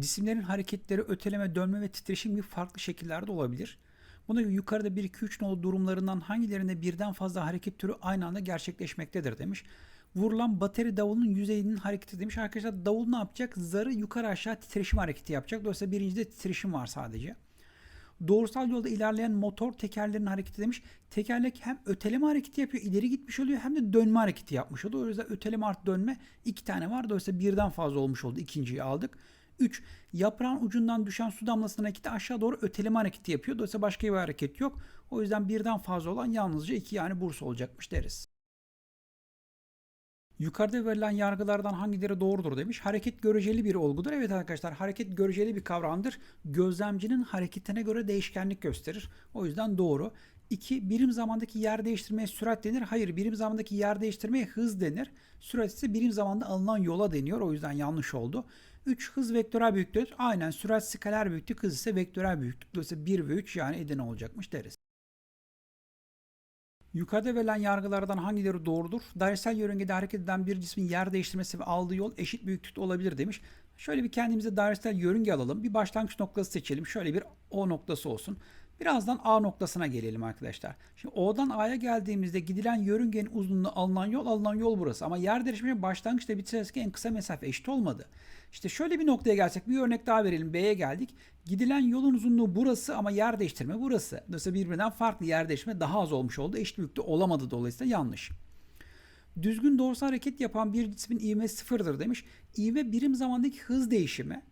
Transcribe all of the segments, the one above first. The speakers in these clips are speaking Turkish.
Cisimlerin hareketleri öteleme, dönme ve titreşim gibi farklı şekillerde olabilir. Buna göre yukarıda 1-2-3 nolu durumlarından hangilerinde birden fazla hareket türü aynı anda gerçekleşmektedir demiş. Vurulan bateri davulunun yüzeyinin hareketi demiş. Arkadaşlar davul ne yapacak? Zarı yukarı aşağı titreşim hareketi yapacak. Dolayısıyla birincide titreşim var sadece. Doğrusal yolda ilerleyen motor tekerlerin hareketi demiş. Tekerlek hem öteleme hareketi yapıyor, ileri gitmiş oluyor hem de dönme hareketi yapmış oluyor. O yüzden öteleme artı dönme iki tane var. Dolayısıyla birden fazla olmuş oldu. İkinciyi aldık. 3. Yaprağın ucundan düşen su damlasının hareketi aşağı doğru öteleme hareketi yapıyor. Dolayısıyla başka bir hareket yok. O yüzden birden fazla olan yalnızca 2 yani burs olacakmış deriz. Yukarıda verilen yargılardan hangileri doğrudur demiş. Hareket göreceli bir olgudur. Evet arkadaşlar hareket göreceli bir kavramdır. Gözlemcinin hareketine göre değişkenlik gösterir. O yüzden doğru. 2. Birim zamandaki yer değiştirmeye sürat denir. Hayır birim zamandaki yer değiştirmeye hız denir. Sürat ise birim zamanda alınan yola deniyor. O yüzden yanlış oldu. 3 hız vektörel büyüklük. Aynen sürat skaler büyüklük, hız ise vektörel büyüklük. Dolayısıyla 1 ve 3 yani Edirne olacakmış deriz. Yukarıda verilen yargılardan hangileri doğrudur? Dairesel yörüngede hareket eden bir cismin yer değiştirmesi ve aldığı yol eşit büyüklükte olabilir demiş. Şöyle bir kendimize dairesel yörünge alalım. Bir başlangıç noktası seçelim. Şöyle bir O noktası olsun. Birazdan A noktasına gelelim arkadaşlar. Şimdi O'dan A'ya geldiğimizde gidilen yörüngenin uzunluğu alınan yol alınan yol burası. Ama yer değiştirmenin başlangıçta bitirirse en kısa mesafe eşit olmadı. İşte şöyle bir noktaya gelsek bir örnek daha verelim. B'ye geldik. Gidilen yolun uzunluğu burası ama yer değiştirme burası. Dolayısıyla birbirinden farklı yer değiştirme daha az olmuş oldu. Eşit büyüklükte olamadı dolayısıyla yanlış. Düzgün doğrusal hareket yapan bir cismin ivmesi sıfırdır demiş. İvme birim zamandaki hız değişimi.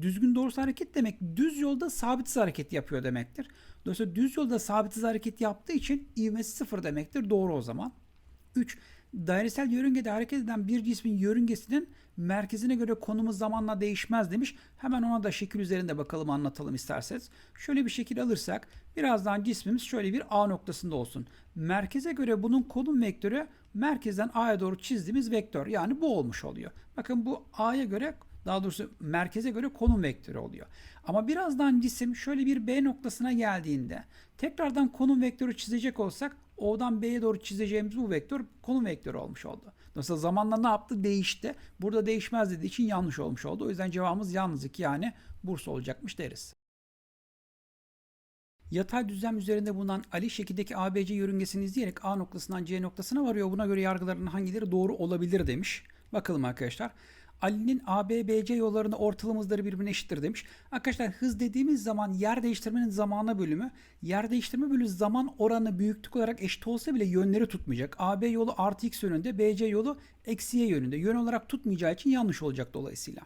Düzgün doğrusal hareket demek düz yolda sabit hız hareket yapıyor demektir. Dolayısıyla düz yolda sabit hız hareket yaptığı için ivmesi sıfır demektir. Doğru o zaman. 3. Dairesel yörüngede hareket eden bir cismin yörüngesinin merkezine göre konumu zamanla değişmez demiş. Hemen ona da şekil üzerinde bakalım anlatalım isterseniz. Şöyle bir şekil alırsak birazdan cismimiz şöyle bir A noktasında olsun. Merkeze göre bunun konum vektörü merkezden A'ya doğru çizdiğimiz vektör. Yani bu olmuş oluyor. Bakın bu A'ya göre daha doğrusu merkeze göre konum vektörü oluyor. Ama birazdan cisim şöyle bir B noktasına geldiğinde tekrardan konum vektörü çizecek olsak O'dan B'ye doğru çizeceğimiz bu vektör konum vektörü olmuş oldu. Dolayısıyla zamanla ne yaptı? Değişti. Burada değişmez dediği için yanlış olmuş oldu. O yüzden cevabımız yalnız 2 yani Bursa olacakmış deriz. Yatay düzlem üzerinde bulunan Ali şekildeki ABC yörüngesini izleyerek A noktasından C noktasına varıyor. Buna göre yargıların hangileri doğru olabilir demiş. Bakalım arkadaşlar. Ali'nin AB, BC yollarında ortalama hızları birbirine eşittir demiş. Arkadaşlar hız dediğimiz zaman yer değiştirmenin zamana bölümü. Yer değiştirme bölü zaman oranı büyüklük olarak eşit olsa bile yönleri tutmayacak. AB yolu artı x yönünde, BC yolu eksi y yönünde. Yön olarak tutmayacağı için yanlış olacak dolayısıyla.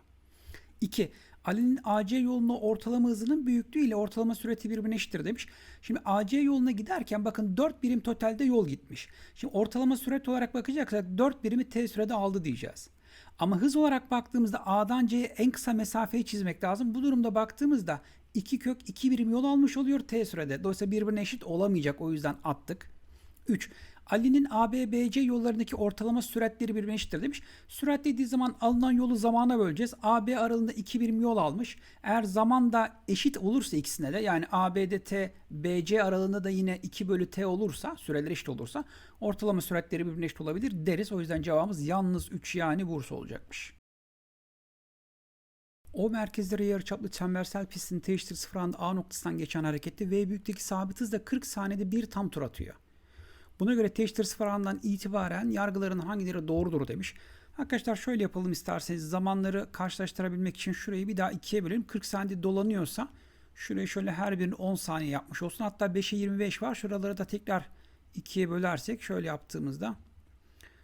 2. Ali'nin AC yoluna ortalama hızının büyüklüğü ile ortalama sürati birbirine eşittir demiş. Şimdi AC yoluna giderken bakın 4 birim totalde yol gitmiş. Şimdi ortalama sürat olarak bakacaksak 4 birimi t sürede aldı diyeceğiz. Ama hız olarak baktığımızda A'dan C'ye en kısa mesafeyi çizmek lazım. Bu durumda baktığımızda 2 kök 2 birim yol almış oluyor t sürede. Dolayısıyla birbirine eşit olamayacak. O yüzden attık. 3. Ali'nin AB, BC yollarındaki ortalama süratleri birbirine eşittir demiş. Sürat dediği zaman alınan yolu zamana böleceğiz. AB aralığında 2 birim yol almış. Eğer zaman da eşit olursa ikisine de yani AB'de T, BC aralığında da yine 2 bölü T olursa, süreler eşit olursa ortalama süratleri birbirine eşit olabilir deriz. O yüzden cevabımız yalnız 3 yani Bursa olacakmış. O merkezlere yarıçaplı çembersel pistin t eşittir 0 anda A noktasından geçen harekette V büyüklükteki sabit hızla 40 saniyede bir tam tur atıyor. Buna göre teşhir sıfır andan itibaren yargıların hangileri doğrudur demiş. Arkadaşlar şöyle yapalım isterseniz zamanları karşılaştırabilmek için şurayı bir daha ikiye bölelim. 40 saniye dolanıyorsa şurayı şöyle her birini 10 saniye yapmış olsun. Hatta 5'e 25 var. Şuraları da tekrar ikiye bölersek şöyle yaptığımızda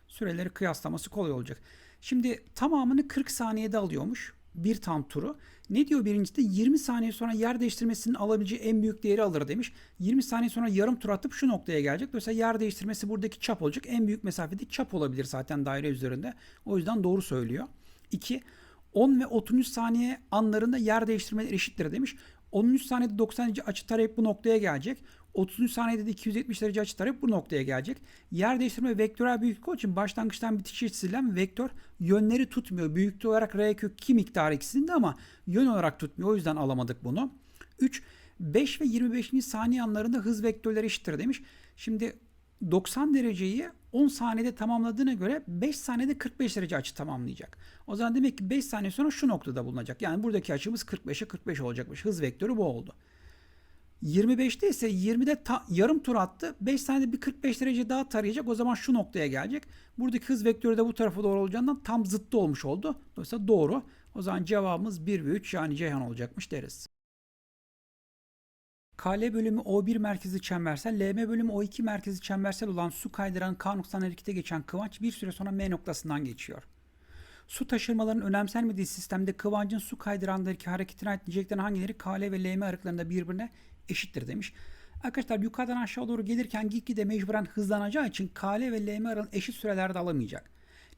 süreleri kıyaslaması kolay olacak. Şimdi tamamını 40 saniyede alıyormuş bir tam turu. Ne diyor birincisi? 20 saniye sonra yer değiştirmesinin alabileceği en büyük değeri alır demiş. 20 saniye sonra yarım tur atıp şu noktaya gelecek. Dolayısıyla yer değiştirmesi buradaki çap olacak. En büyük mesafede çap olabilir zaten daire üzerinde. O yüzden doğru söylüyor. 2. 10 ve 33 saniye anlarında yer değiştirmeleri eşittir demiş. 13 saniyede 90 derece açı tarayıp bu noktaya gelecek. 33 saniyede de 270 derece açı tarayıp bu noktaya gelecek. Yer değiştirme vektörel büyüklük olduğu için başlangıçtan bitişe çizilen vektör yönleri tutmuyor. Büyüklüğü olarak r kök 2 miktarı ikisinde ama yön olarak tutmuyor. O yüzden alamadık bunu. 3. 5 ve 25. saniye anlarında hız vektörleri eşittir demiş. Şimdi 90 dereceyi 10 saniyede tamamladığına göre 5 saniyede 45 derece açı tamamlayacak. O zaman demek ki 5 saniye sonra şu noktada bulunacak. Yani buradaki açımız 45'e 45 olacakmış. Hız vektörü bu oldu. 25'te ise 20'de ta- yarım tur attı. 5 saniyede bir 45 derece daha tarayacak. O zaman şu noktaya gelecek. Buradaki hız vektörü de bu tarafa doğru olacağından tam zıttı olmuş oldu. Dolayısıyla doğru. O zaman cevabımız 1 ve 3 yani Ceyhan olacakmış deriz. KL bölümü O1 merkezi çembersel, LM bölümü O2 merkezi çembersel olan su kaydıran K noktasından harekete geçen kıvanç bir süre sonra M noktasından geçiyor. Su taşırmalarının önemsenmediği sistemde kıvancın su kaydırandaki hareketine ait niceliklerin hangileri KL ve LM aralıklarında birbirine eşittir demiş. Arkadaşlar yukarıdan aşağı doğru gelirken gitgide mecburen hızlanacağı için KL ve LM aralığını eşit sürelerde alamayacak.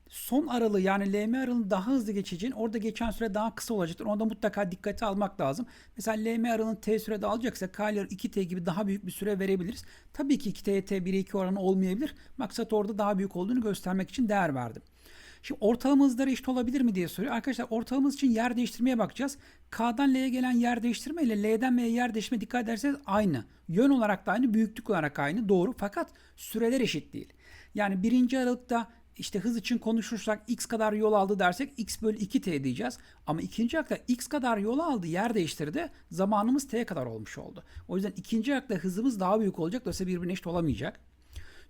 Son aralığı yani LM aralığını daha hızlı geçeceğin orada geçen süre daha kısa olacaktır. Onu da mutlaka dikkate almak lazım. Mesela LM aralığını T sürede alacaksa KL 2T gibi daha büyük bir süre verebiliriz. Tabii ki 2T'ye T 1'e 2 oranı olmayabilir. Maksat orada daha büyük olduğunu göstermek için değer verdim. Şimdi ortalama hızları eşit olabilir mi diye soruyor. Arkadaşlar ortalama hız için yer değiştirmeye bakacağız. K'dan L'ye gelen yer değiştirme ile L'den M'ye yer değiştirme dikkat ederseniz aynı. Yön olarak da aynı, büyüklük olarak aynı. Doğru. Fakat süreler eşit değil. Yani birinci aralıkta işte hız için konuşursak x kadar yol aldı dersek x bölü 2t diyeceğiz. Ama ikinci akta x kadar yol aldı yer değiştirdi zamanımız t kadar olmuş oldu. O yüzden ikinci akta hızımız daha büyük olacak. Dolayısıyla birbirine eşit olamayacak.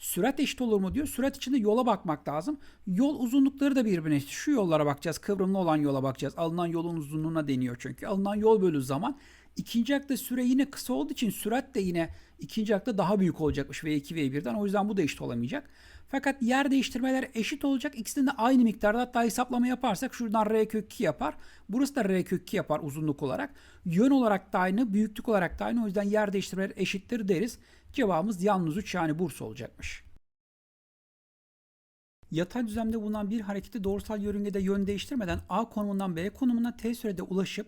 Sürat eşit olur mu diyor. Sürat içinde yola bakmak lazım. Yol uzunlukları da birbirine eşit. Şu yollara bakacağız. Kıvrımlı olan yola bakacağız. Alınan yolun uzunluğuna deniyor çünkü. Alınan yol bölü zaman. İkinci akta süre yine kısa olduğu için sürat de yine ikinci akta daha büyük olacakmış V2 V1'den. O yüzden bu da eşit olamayacak. Fakat yer değiştirmeler eşit olacak. İkisinin de aynı miktarda. Hatta hesaplama yaparsak şuradan R kök 2 yapar. Burası da R kök 2 yapar uzunluk olarak. Yön olarak da aynı, büyüklük olarak da aynı. O yüzden yer değiştirmeler eşittir deriz. Cevabımız yalnız 3 yani Bursa olacakmış. Yatay düzlemde bulunan bir hareketi doğrusal yörüngede yön değiştirmeden A konumundan B konumuna T sürede ulaşıp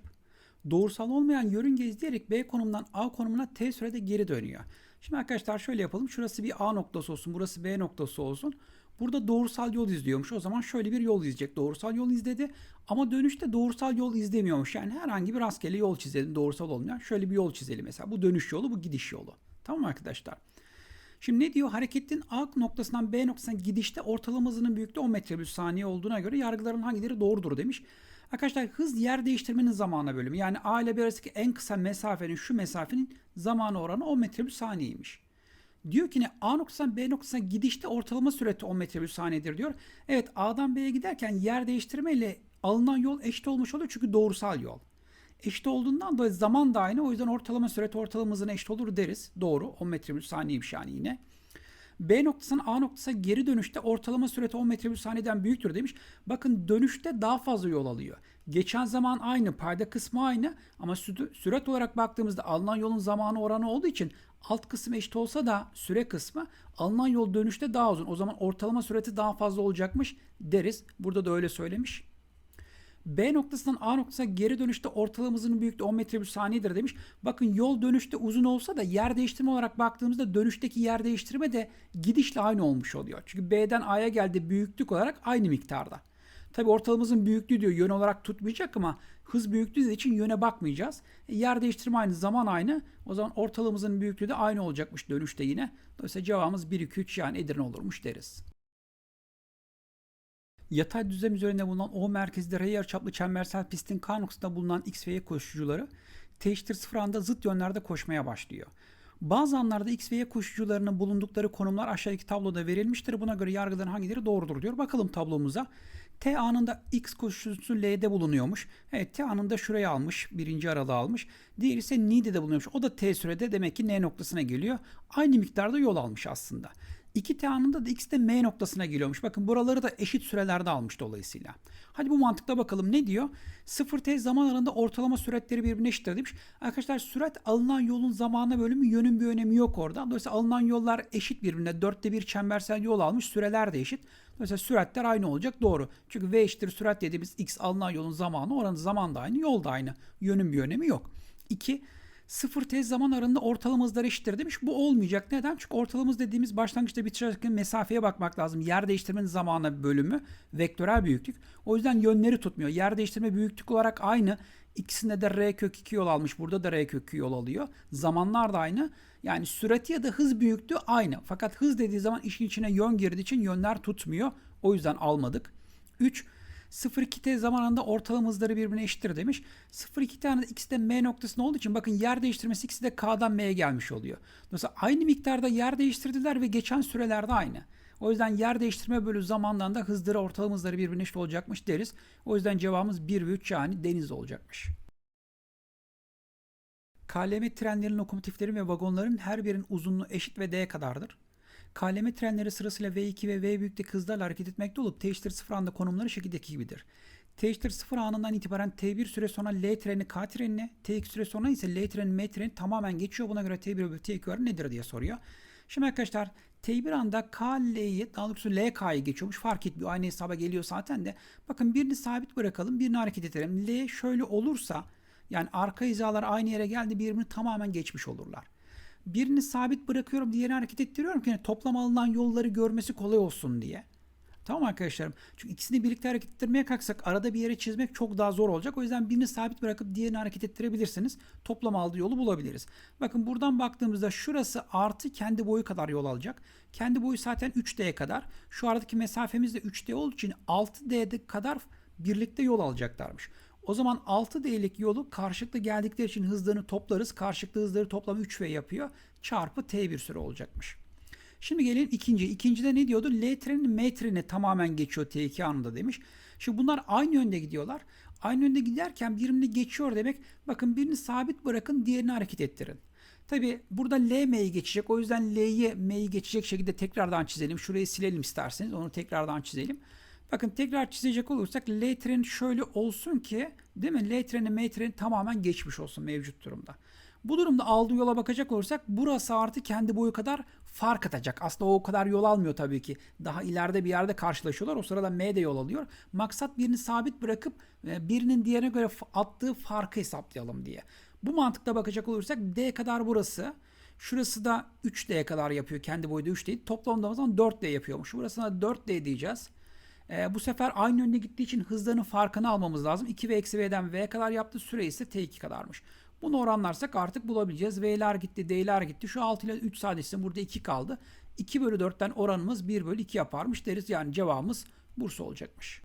doğrusal olmayan yörünge izleyerek B konumundan A konumuna T sürede geri dönüyor. Şimdi arkadaşlar şöyle yapalım. Şurası bir A noktası olsun. Burası B noktası olsun. Burada doğrusal yol izliyormuş. O zaman şöyle bir yol izleyecek. Doğrusal yol izledi. Ama dönüşte doğrusal yol izlemiyormuş. Yani herhangi bir rastgele yol çizelim. Doğrusal olmayan. Şöyle bir yol çizelim mesela. Bu dönüş yolu, bu gidiş yolu. Tamam arkadaşlar? Şimdi ne diyor? Hareketin A noktasından B noktasına gidişte ortalama hızının büyüklüğü 10 metre bölü saniye olduğuna göre yargıların hangileri doğrudur demiş. Arkadaşlar hız yer değiştirmenin zamana bölümü. Yani A ile B arasındaki en kısa mesafenin şu mesafenin zamanı oranı 10 metre bölü saniyeymiş. Diyor ki ne A noktasından B noktasına gidişte ortalama süreti 10 metre bölü saniyedir diyor. Evet A'dan B'ye giderken yer değiştirme ile alınan yol eşit olmuş oluyor çünkü doğrusal yol. Eşit olduğundan dolayı zaman da aynı. O yüzden ortalama süreti ortalama hızına eşit olur deriz. Doğru. 10 metre bölü saniyeymiş yani yine. B noktasından A noktasına geri dönüşte ortalama süreti 10 metre bölü saniyeden büyüktür demiş. Bakın dönüşte daha fazla yol alıyor. Geçen zaman aynı, payda kısmı aynı ama sürat olarak baktığımızda alınan yolun zamanı oranı olduğu için alt kısım eşit olsa da süre kısmı alınan yol dönüşte daha uzun. O zaman ortalama süreti daha fazla olacakmış deriz. Burada da öyle söylemiş. B noktasından A noktasına geri dönüşte ortalama büyüklüğü 10 metre bir saniyedir demiş. Bakın yol dönüşte uzun olsa da yer değiştirme olarak baktığımızda dönüşteki yer değiştirme de gidişle aynı olmuş oluyor. Çünkü B'den A'ya geldi büyüklük olarak aynı miktarda. Tabi ortalamamızın büyüklüğü diyor yön olarak tutmayacak ama hız büyüklüğü için yöne bakmayacağız. E, yer değiştirme aynı, zaman aynı. O zaman ortalamamızın büyüklüğü de aynı olacakmış dönüşte yine. Dolayısıyla cevabımız 1, 2, 3 yani Edirne olurmuş deriz. Yatay düzlem üzerinde bulunan O merkezde R yarıçaplı çembersel pistin K bulunan X ve Y koşucuları T eşittir sıfır anda zıt yönlerde koşmaya başlıyor. Bazı anlarda X ve Y koşucularının bulundukları konumlar aşağıdaki tabloda verilmiştir. Buna göre yargıların hangileri doğrudur diyor. Bakalım tablomuza. T anında X koşucusu L'de bulunuyormuş. Evet T anında şuraya almış. Birinci aralığı almış. Diğeri ise Ni'de de bulunuyormuş. O da T sürede demek ki N noktasına geliyor. Aynı miktarda yol almış aslında. 2t anında da x de m noktasına geliyormuş. Bakın buraları da eşit sürelerde almış dolayısıyla. Hadi bu mantıkla bakalım ne diyor? 0t zaman aralığında ortalama süratleri birbirine eşittir demiş. Arkadaşlar sürat alınan yolun zamana bölümü yönün bir önemi yok orada. Dolayısıyla alınan yollar eşit birbirine. Dörtte bir çembersel yol almış. Süreler de eşit. Dolayısıyla süratler aynı olacak. Doğru. Çünkü v eşittir sürat dediğimiz x alınan yolun zamanı oranı zaman da aynı yol da aynı. Yönün bir önemi yok. 2. Sıfır tez zaman aralığında ortalama hızlar eşittir demiş. Bu olmayacak. Neden? Çünkü ortalama hız dediğimiz başlangıçta bitiş mesafeye bakmak lazım. Yer değiştirmenin zamanı bölümü vektörel büyüklük. O yüzden yönleri tutmuyor. Yer değiştirme büyüklük olarak aynı. İkisinde de r kök 2 yol almış. Burada da r kök 2 yol alıyor. Zamanlar da aynı. Yani sürati ya da hız büyüklüğü aynı. Fakat hız dediği zaman işin içine yön girdiği için yönler tutmuyor. O yüzden almadık. 3. 0-2t zamanında ortalama hızları birbirine eşittir demiş. 0-2 tane de ikisi de m noktasında olduğu için bakın yer değiştirmesi ikisi de k'dan m'ye gelmiş oluyor. Dolayısıyla aynı miktarda yer değiştirdiler ve geçen sürelerde aynı. O yüzden yer değiştirme bölü zamandan da hızları ortalama hızları birbirine eşit olacakmış deriz. O yüzden cevabımız 1 ve 3 yani deniz olacakmış. KLM trenlerin, lokomotiflerin ve vagonların her birinin uzunluğu eşit ve d kadardır. KLM trenleri sırasıyla V2 ve V büyüklük hızlarla hareket etmekte olup T eşittir 0 anında konumları şekildeki gibidir. T eşittir 0 anından itibaren T1 süre sonra L treni K trenine, T2 süre sonra ise L treni M treni tamamen geçiyor. Buna göre T1 ve T2 oranı nedir diye soruyor. Şimdi arkadaşlar T1 anda K L'yi daha doğrusu L K'yı geçiyormuş. Fark etmiyor. Aynı hesaba geliyor zaten de. Bakın birini sabit bırakalım. Birini hareket edelim. L şöyle olursa yani arka hizalar aynı yere geldi birbirini tamamen geçmiş olurlar. Birini sabit bırakıyorum, diğerini hareket ettiriyorum ki yani toplam alınan yolları görmesi kolay olsun diye. Tamam arkadaşlarım. Çünkü ikisini birlikte hareket ettirmeye kalksak arada bir yere çizmek çok daha zor olacak. O yüzden birini sabit bırakıp diğerini hareket ettirebilirsiniz. Toplam aldığı yolu bulabiliriz. Bakın buradan baktığımızda şurası artı kendi boyu kadar yol alacak. Kendi boyu zaten 3D kadar. Şu aradaki mesafemiz de 3D olduğu için 6D kadar birlikte yol alacaklarmış. O zaman 6D'lik yolu karşılıklı geldikleri için hızlarını toplarız. Karşılıklı hızları toplamı 3V yapıyor. Çarpı T1 süre olacakmış. Şimdi gelin ikinci. İkincide ne diyordu? L treni M treni tamamen geçiyor T2 anında demiş. Şimdi bunlar aynı yönde gidiyorlar. Aynı yönde giderken birini geçiyor demek. Bakın birini sabit bırakın diğerini hareket ettirin. Tabi burada L M'yi geçecek. O yüzden L'yi M'yi geçecek şekilde tekrardan çizelim. Şurayı silelim isterseniz. Onu tekrardan çizelim. Bakın tekrar çizecek olursak L treni şöyle olsun ki değil mi? L treni M treni tamamen geçmiş olsun mevcut durumda. Bu durumda aldığı yola bakacak olursak burası artı kendi boyu kadar fark atacak. Aslında o kadar yol almıyor tabii ki. Daha ileride bir yerde karşılaşıyorlar. O sırada M de yol alıyor. Maksat birini sabit bırakıp e, birinin diğerine göre attığı farkı hesaplayalım diye. Bu mantıkla bakacak olursak D kadar burası. Şurası da 3D kadar yapıyor. Kendi boyda 3D. Toplamda zaman 4D yapıyormuş. Burasına 4D diyeceğiz. E, bu sefer aynı yönde gittiği için hızlarının farkını almamız lazım. 2 ve eksi V'den V kadar yaptı. Süre ise T2 kadarmış. Bunu oranlarsak artık bulabileceğiz. V'ler gitti, D'ler gitti. Şu 6 ile 3 sadesi burada 2 kaldı. 2 bölü 4'ten oranımız 1 bölü 2 yaparmış deriz. Yani cevabımız Bursa olacakmış.